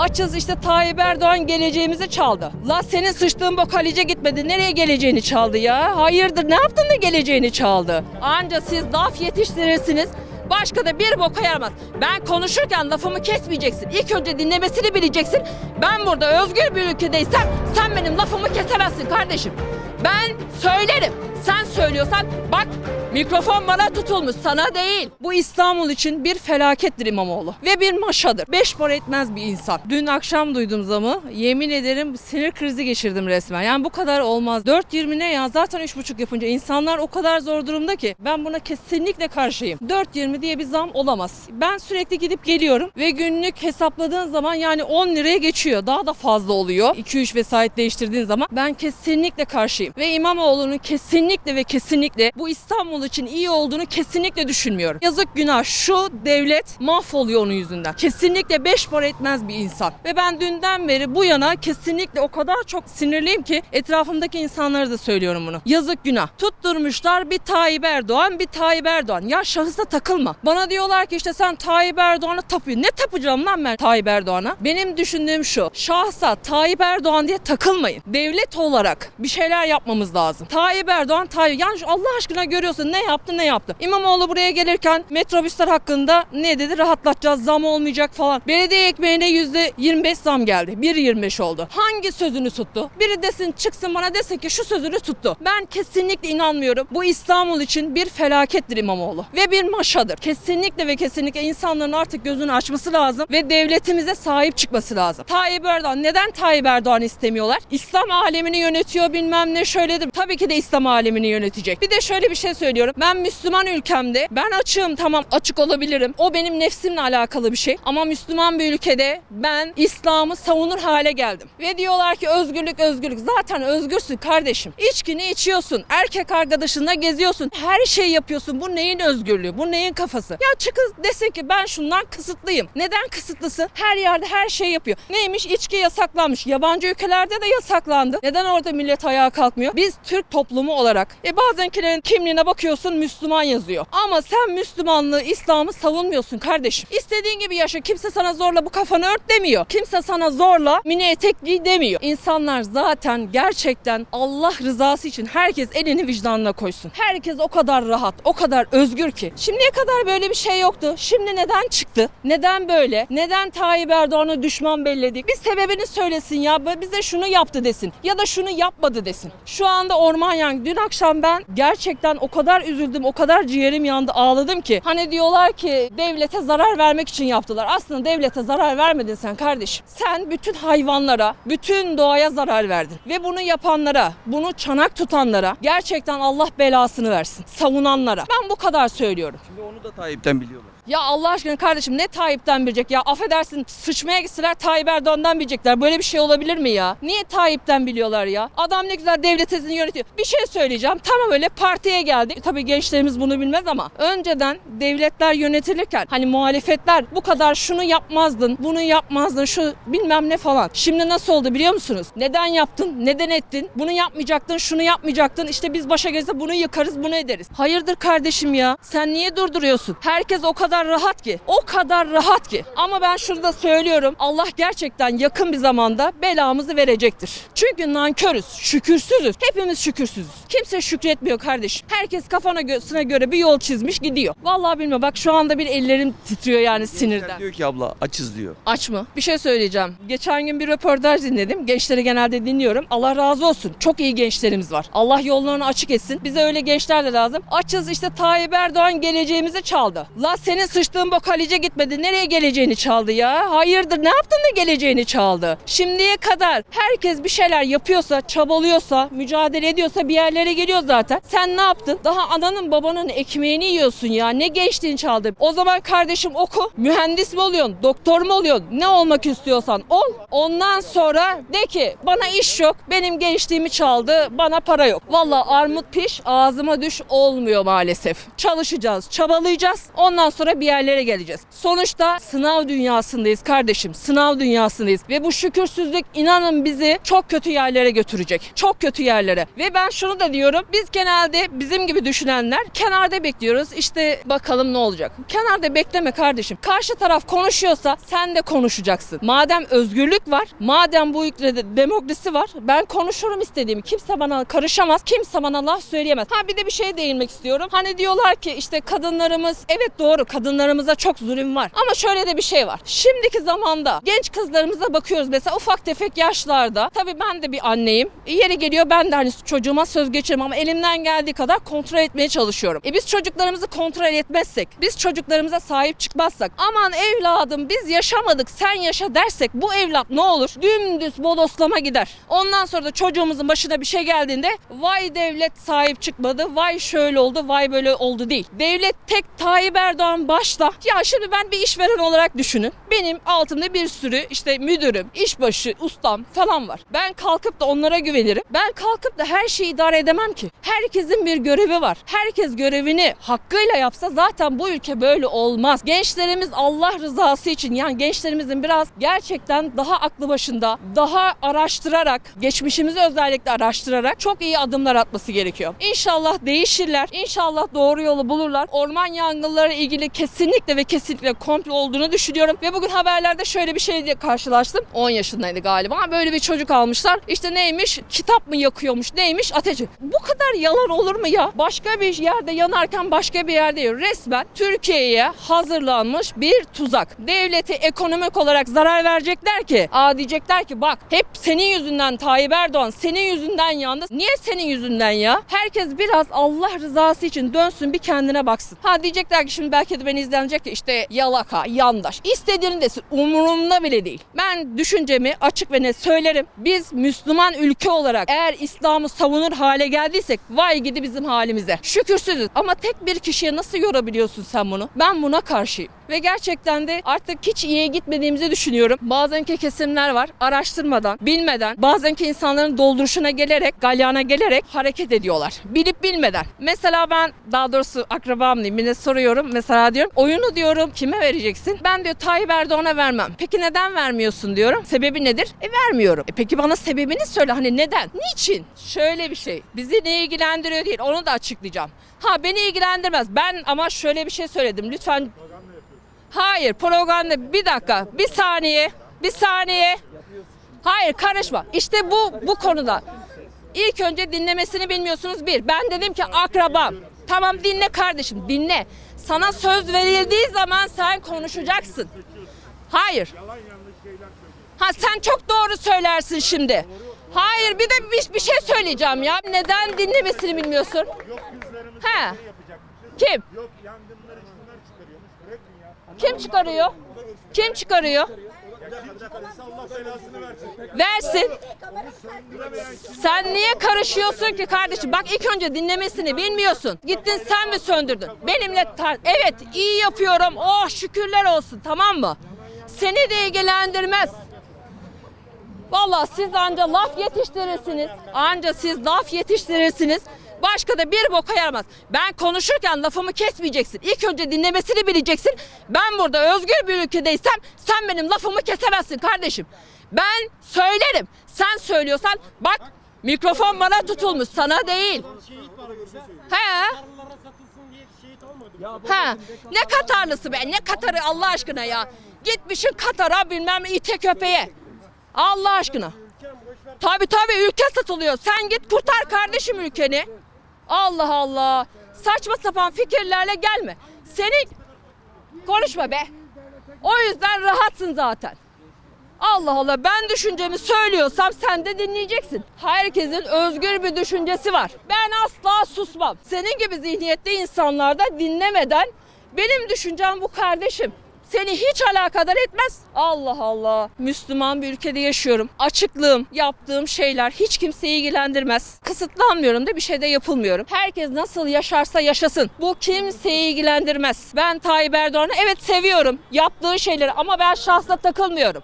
Açız işte Tayyip Erdoğan geleceğimizi çaldı. La senin sıçtığın bok Halice gitmedi. Nereye geleceğini çaldı ya? Hayırdır ne yaptın da geleceğini çaldı? Anca siz laf yetiştirirsiniz. Başka da bir boka yaramaz. Ben konuşurken lafımı kesmeyeceksin. İlk önce dinlemesini bileceksin. Ben burada özgür bir ülkedeysem sen benim lafımı kesemezsin kardeşim. Ben söylerim. Sen söylüyorsan bak mikrofon bana tutulmuş sana değil. Bu İstanbul için bir felakettir İmamoğlu ve bir maşadır. Beş para etmez bir insan. Dün akşam duydum zamı. Yemin ederim sinir krizi geçirdim resmen. Yani bu kadar olmaz. 4.20 ne ya zaten 3.5 yapınca insanlar o kadar zor durumda ki ben buna kesinlikle karşıyım. 4.20 diye bir zam olamaz. Ben sürekli gidip geliyorum ve günlük hesapladığın zaman yani 10 liraya geçiyor. Daha da fazla oluyor. 2-3 vesait değiştirdiğin zaman ben kesinlikle karşıyım. Ve İmamoğlu'nun kesinlikle ve kesinlikle bu İstanbul için iyi olduğunu kesinlikle düşünmüyorum. Yazık günah şu devlet mahvoluyor onun yüzünden. Kesinlikle beş para etmez bir insan. Ve ben dünden beri bu yana kesinlikle o kadar çok sinirliyim ki etrafımdaki insanlara da söylüyorum bunu. Yazık günah. Tutturmuşlar bir Tayyip Erdoğan bir Tayyip Erdoğan. Ya şahısa takılma. Bana diyorlar ki işte sen Tayyip Erdoğan'a tapıyorsun. Ne tapacağım lan ben Tayyip Erdoğan'a? Benim düşündüğüm şu. Şahsa Tayyip Erdoğan diye takılmayın. Devlet olarak bir şeyler yapmamız lazım. Tayyip Erdoğan Tayyip. Yani Allah aşkına görüyorsun ne yaptı ne yaptı. İmamoğlu buraya gelirken metrobüsler hakkında ne dedi? Rahatlatacağız zam olmayacak falan. Belediye ekmeğine %25 zam geldi. 1.25 oldu. Hangi sözünü tuttu? Biri desin çıksın bana desin ki şu sözünü tuttu. Ben kesinlikle inanmıyorum. Bu İstanbul için bir felakettir İmamoğlu. Ve bir maşadır. Kesinlikle ve kesinlikle insanların artık gözünü açması lazım. Ve devletimize sahip çıkması lazım. Tayyip Erdoğan neden Tayyip Erdoğan istemiyorlar? İslam alemini yönetiyor bilmem ne şöyledir. Tabii ki de İslam alemini yönetecek. Bir de şöyle bir şey söylüyorum. Ben Müslüman ülkemde ben açığım tamam açık olabilirim. O benim nefsimle alakalı bir şey. Ama Müslüman bir ülkede ben İslam'ı savunur hale geldim. Ve diyorlar ki özgürlük özgürlük. Zaten özgürsün kardeşim. İçkini içiyorsun. Erkek arkadaşınla geziyorsun. Her şeyi yapıyorsun. Bu neyin özgürlüğü? Bu neyin kafası? Ya çıkın desin ki ben şundan kısıtlıyım. Neden kısıtlısı? Her yerde her şey yapıyor. Neymiş? İçki yasaklanmış. Yabancı ülkelerde de yasaklandı. Neden orada millet ayağa kalkmıyor? Biz Türk toplumu olarak. E bazenkilerin kimliğine bakıyorsun Müslüman yazıyor. Ama sen Müslümanlığı, İslam'ı savunmuyorsun kardeşim. İstediğin gibi yaşa. Kimse sana zorla bu kafanı ört demiyor. Kimse sana zorla mini etek giy demiyor. İnsanlar zaten gerçekten Allah rızası için herkes elini vicdanına koysun. Herkes o kadar rahat, o kadar özgür ki. Şimdiye kadar böyle bir şey yoktu. Şimdi neden çıktı? Neden böyle? Neden Tayyip Erdoğan'a düşman belledik? Bir sebebini söylesin ya. Bize şunu yaptı desin. Ya da şunu yapmadı desin. Şu anda orman yangını. Dün akşam ben gerçekten o kadar üzüldüm, o kadar ciğerim yandı, ağladım ki. Hani diyorlar ki devlete zarar vermek için yaptılar. Aslında devlete zarar vermedin sen kardeşim. Sen bütün hayvanlara, bütün doğaya zarar verdin. Ve bunu yapanlara, bunu çanak tutanlara gerçekten Allah belasını versin. Savunanlara. Ben bu kadar söylüyorum. Şimdi onu da Tayyip'ten biliyorlar. Ya Allah aşkına kardeşim ne Tayyip'ten bilecek ya? Affedersin sıçmaya gitseler Tayyip Erdoğan'dan bilecekler. Böyle bir şey olabilir mi ya? Niye Tayyip'ten biliyorlar ya? Adam ne güzel devletini yönetiyor. Bir şey söyleyeceğim. Tamam öyle partiye geldik. Tabii gençlerimiz bunu bilmez ama önceden devletler yönetilirken hani muhalefetler bu kadar şunu yapmazdın, bunu yapmazdın, şu bilmem ne falan. Şimdi nasıl oldu biliyor musunuz? Neden yaptın? Neden ettin? Bunu yapmayacaktın, şunu yapmayacaktın. İşte biz başa gelirse bunu yıkarız, bunu ederiz. Hayırdır kardeşim ya? Sen niye durduruyorsun? Herkes o kadar rahat ki. O kadar rahat ki. Ama ben şurada söylüyorum. Allah gerçekten yakın bir zamanda belamızı verecektir. Çünkü nankörüz, şükürsüzüz. Hepimiz şükürsüzüz. Kimse şükretmiyor kardeşim. Herkes kafana göğsüne göre bir yol çizmiş gidiyor. Vallahi bilmiyorum. Bak şu anda bir ellerim titriyor yani sinirden. Diyor ki abla açız diyor. Aç mı? Bir şey söyleyeceğim. Geçen gün bir röportaj dinledim. Gençleri genelde dinliyorum. Allah razı olsun. Çok iyi gençlerimiz var. Allah yollarını açık etsin. Bize öyle gençler de lazım. Açız işte Tayyip Erdoğan geleceğimizi çaldı. La senin sıçtığın bok gitmedi. Nereye geleceğini çaldı ya? Hayırdır ne yaptın da geleceğini çaldı? Şimdiye kadar herkes bir şeyler yapıyorsa, çabalıyorsa, mücadele ediyorsa bir yerlere geliyor zaten. Sen ne yaptın? Daha ananın babanın ekmeğini yiyorsun ya. Ne gençliğin çaldı? O zaman kardeşim oku. Mühendis mi oluyorsun? Doktor mu oluyorsun? Ne olmak istiyorsan ol. Ondan sonra de ki bana iş yok. Benim gençliğimi çaldı. Bana para yok. Valla armut piş ağzıma düş olmuyor maalesef. Çalışacağız, çabalayacağız. Ondan sonra sonra bir yerlere geleceğiz. Sonuçta sınav dünyasındayız kardeşim. Sınav dünyasındayız. Ve bu şükürsüzlük inanın bizi çok kötü yerlere götürecek. Çok kötü yerlere. Ve ben şunu da diyorum. Biz genelde bizim gibi düşünenler kenarda bekliyoruz. İşte bakalım ne olacak. Kenarda bekleme kardeşim. Karşı taraf konuşuyorsa sen de konuşacaksın. Madem özgürlük var, madem bu ülkede demokrasi var, ben konuşurum istediğimi. Kimse bana karışamaz, kimse bana laf söyleyemez. Ha bir de bir şey değinmek istiyorum. Hani diyorlar ki işte kadınlarımız, evet doğru kadınlarımıza çok zulüm var. Ama şöyle de bir şey var. Şimdiki zamanda genç kızlarımıza bakıyoruz mesela ufak tefek yaşlarda. Tabii ben de bir anneyim. E, Yeri geliyor ben de hani çocuğuma söz geçiririm ama elimden geldiği kadar kontrol etmeye çalışıyorum. E biz çocuklarımızı kontrol etmezsek, biz çocuklarımıza sahip çıkmazsak, aman evladım biz yaşamadık sen yaşa dersek bu evlat ne olur? Dümdüz bodoslama gider. Ondan sonra da çocuğumuzun başına bir şey geldiğinde vay devlet sahip çıkmadı, vay şöyle oldu, vay böyle oldu değil. Devlet tek Tayyip Erdoğan başta. Ya şimdi ben bir işveren olarak düşünün. Benim altımda bir sürü işte müdürüm, işbaşı, ustam falan var. Ben kalkıp da onlara güvenirim. Ben kalkıp da her şeyi idare edemem ki. Herkesin bir görevi var. Herkes görevini hakkıyla yapsa zaten bu ülke böyle olmaz. Gençlerimiz Allah rızası için yani gençlerimizin biraz gerçekten daha aklı başında, daha araştırarak, geçmişimizi özellikle araştırarak çok iyi adımlar atması gerekiyor. İnşallah değişirler. İnşallah doğru yolu bulurlar. Orman yangınları ilgili kesinlikle ve kesinlikle komplo olduğunu düşünüyorum. Ve bugün haberlerde şöyle bir şeyle karşılaştım. 10 yaşındaydı galiba. Böyle bir çocuk almışlar. İşte neymiş? Kitap mı yakıyormuş? Neymiş? Ateşi. Bu kadar yalan olur mu ya? Başka bir yerde yanarken başka bir yerde yiyor. Resmen Türkiye'ye hazırlanmış bir tuzak. Devleti ekonomik olarak zarar verecekler ki. Aa diyecekler ki bak hep senin yüzünden Tayyip Erdoğan senin yüzünden yandı. Niye senin yüzünden ya? Herkes biraz Allah rızası için dönsün bir kendine baksın. Ha diyecekler ki şimdi belki de beni izlenecek ki işte yalaka, yandaş. Desin. Umurumda bile değil. Ben düşüncemi açık ve net söylerim. Biz Müslüman ülke olarak eğer İslam'ı savunur hale geldiysek vay gidi bizim halimize. Şükürsüzüz. Ama tek bir kişiye nasıl yorabiliyorsun sen bunu? Ben buna karşıyım. Ve gerçekten de artık hiç iyiye gitmediğimizi düşünüyorum. Bazenki kesimler var araştırmadan, bilmeden, bazenki insanların dolduruşuna gelerek, galyana gelerek hareket ediyorlar. Bilip bilmeden. Mesela ben daha doğrusu akrabam diyeyim birine soruyorum. Mesela diyorum oyunu diyorum kime vereceksin? Ben diyor Tayyip Erdoğan'a vermem. Peki neden vermiyorsun diyorum. Sebebi nedir? E vermiyorum. E peki bana sebebini söyle hani neden? Niçin? Şöyle bir şey. Bizi ne ilgilendiriyor değil onu da açıklayacağım. Ha beni ilgilendirmez. Ben ama şöyle bir şey söyledim. Lütfen Hayır propaganda bir dakika bir saniye bir saniye. Hayır karışma. İşte bu bu konuda. İlk önce dinlemesini bilmiyorsunuz bir. Ben dedim ki akrabam. Tamam dinle kardeşim dinle. Sana söz verildiği zaman sen konuşacaksın. Hayır. Ha sen çok doğru söylersin şimdi. Hayır bir de bir, bir şey söyleyeceğim ya. Neden dinlemesini bilmiyorsun? He. yapacakmışız. kim? Yok yangınları şunlar çıkarıyormuş. Bırakın ya. Kim çıkarıyor kim çıkarıyor versin. Sen niye karışıyorsun ki kardeşim? Bak ilk önce dinlemesini bilmiyorsun. Gittin sen mi söndürdün? Benimle tar Evet iyi yapıyorum. Oh şükürler olsun tamam mı? Seni de ilgilendirmez. Vallahi siz anca laf yetiştirirsiniz. Anca siz laf yetiştirirsiniz. Başka da bir boka yaramaz. Ben konuşurken lafımı kesmeyeceksin. İlk önce dinlemesini bileceksin. Ben burada özgür bir ülkedeysem sen benim lafımı kesemezsin kardeşim. Ben söylerim. Sen söylüyorsan bak mikrofon bana tutulmuş sana değil. He. Ha. Ne Katarlısı be? Ne Katar'ı Allah aşkına ya? Gitmişin Katar'a bilmem ite köpeğe. Allah aşkına. Tabi tabi ülke satılıyor. Sen git kurtar kardeşim ülkeni. Allah Allah. Saçma sapan fikirlerle gelme. Seni konuşma be. O yüzden rahatsın zaten. Allah Allah ben düşüncemi söylüyorsam sen de dinleyeceksin. Herkesin özgür bir düşüncesi var. Ben asla susmam. Senin gibi zihniyette insanlar da dinlemeden benim düşüncem bu kardeşim. Seni hiç alakadar etmez. Allah Allah. Müslüman bir ülkede yaşıyorum. Açıklığım, yaptığım şeyler hiç kimseyi ilgilendirmez. Kısıtlanmıyorum da bir şey de yapılmıyorum. Herkes nasıl yaşarsa yaşasın. Bu kimseyi ilgilendirmez. Ben Tayyip Erdoğan'ı evet seviyorum. Yaptığı şeyleri ama ben şahsa takılmıyorum.